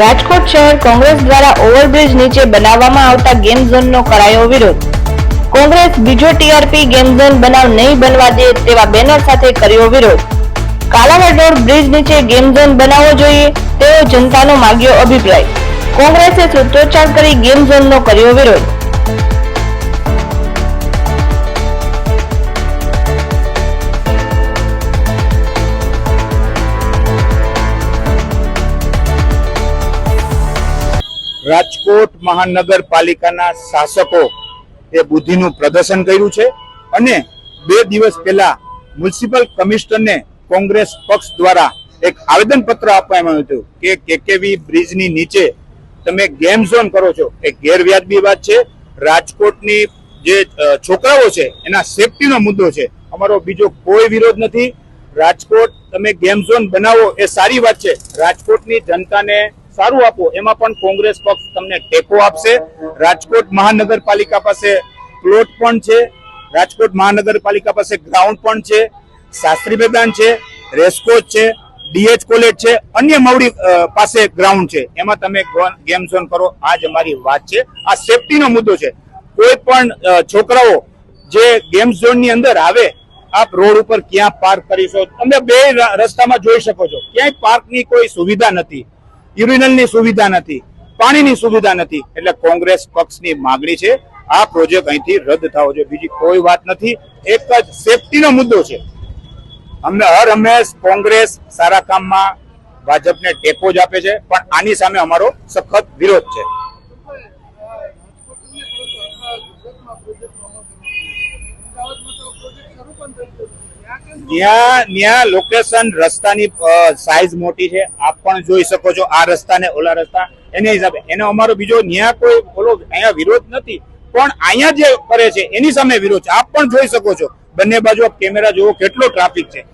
રાજકોટ શહેર કોંગ્રેસ દ્વારા ઓવરબ્રિજ નીચે બનાવવામાં આવતા ગેમ ઝોનનો કરાયો વિરોધ. કોંગ્રેસ બીજો ટીઆરપી ગેમ ઝોન બનાવ નહીં બનવા દે તેવા બેનર સાથે કર્યો વિરોધ. કાલાવડ રોડ બ્રિજ નીચે ગેમ ઝોન બનાવવો જોઈએ તેવો જનતાનો માગ્યો અભિપ્રાય. કોંગ્રેસે સૂત્રોચ્ચાર કરી ગેમ ઝોનનો કર્યો વિરોધ. રાજકોટ મહાનગરપાલિકાના શાસકો એ બુદ્ધિનું પ્રદર્શન કર્યું છે અને બે દિવસ પહેલા મ્યુનિસિપલ કમિશનરને કોંગ્રેસ પક્ષ દ્વારા એક આવેદન પત્ર આપવામાં આવ્યું હતું કે કેકેવી બ્રિજની નીચે તમે ગેમ ઝોન કરો છો. એ ગેરવ્યાજબી વાત છે. રાજકોટની જે છોકરાઓ છે, એના સેફટીનો મુદ્દો છે. અમારો બીજો કોઈ વિરોધ નથી. રાજકોટ તમે ગેમ ઝોન બનાવો એ સારી વાત છે. રાજકોટની જનતાને સારું આપો, એમાં પણ કોંગ્રેસ પક્ષ તમને ટેકો આપશે. રાજકોટ મહાનગરપાલિકા પાસે પ્લોટ પણ છે. રાજકોટ મહાનગરપાલિકા પાસે ગ્રાઉન્ડ પણ છે. શાસ્ત્રી મેદાન છે રેસકોચ છે, ડીએચ કોલેજ છે, અન્ય મવડી પાસે ગ્રાઉન્ડ છે. એમાં તમે ગેમ ઝોન કરો આ જ અમારી વાત છે. આ સેફટીનો મુદ્દો છે. કોઈ પણ છોકરાઓ જે ગેમ ઝોનની અંદર આવે, આપ રોડ ઉપર ક્યાં પાર્ક કરીશો? તમે બે રસ્તામાં જોઈ શકો છો. ક્યાંય પાર્કની કોઈ સુવિધા નથી. યુરિનલની સુવિધા નથી, પાણીની સુવિધા નથી. એટલે કોંગ્રેસ પક્ષની માગણી છે, આ પ્રોજેક્ટ અહીંથી રદ થવો જોઈએ બીજી કોઈ વાત નથી, એક જ સેફટીનો મુદ્દો છે. અમને હર હંમેશ કોંગ્રેસ સારા કામમાં ભાજપને ટેકો જ આપે છે, પણ આની સામે અમારો સખત વિરોધ છે. ત્યાં ત્યાં લોકેશન રસ્તાની સાઈઝ મોટી છે. આપ પણ જોઈ શકો છો આ રસ્તા ને ઓલા રસ્તા. એના હિસાબે, એનો અમારો બીજો ત્યાં કોઈ ઓલો અહીંયા વિરોધ નથી. પણ અહીંયા જે કરે છે, એની સામે વિરોધ છે. આપ પણ જોઈ શકો છો. બંને બાજુ કેમેરા જુઓ કેટલો ટ્રાફિક છે.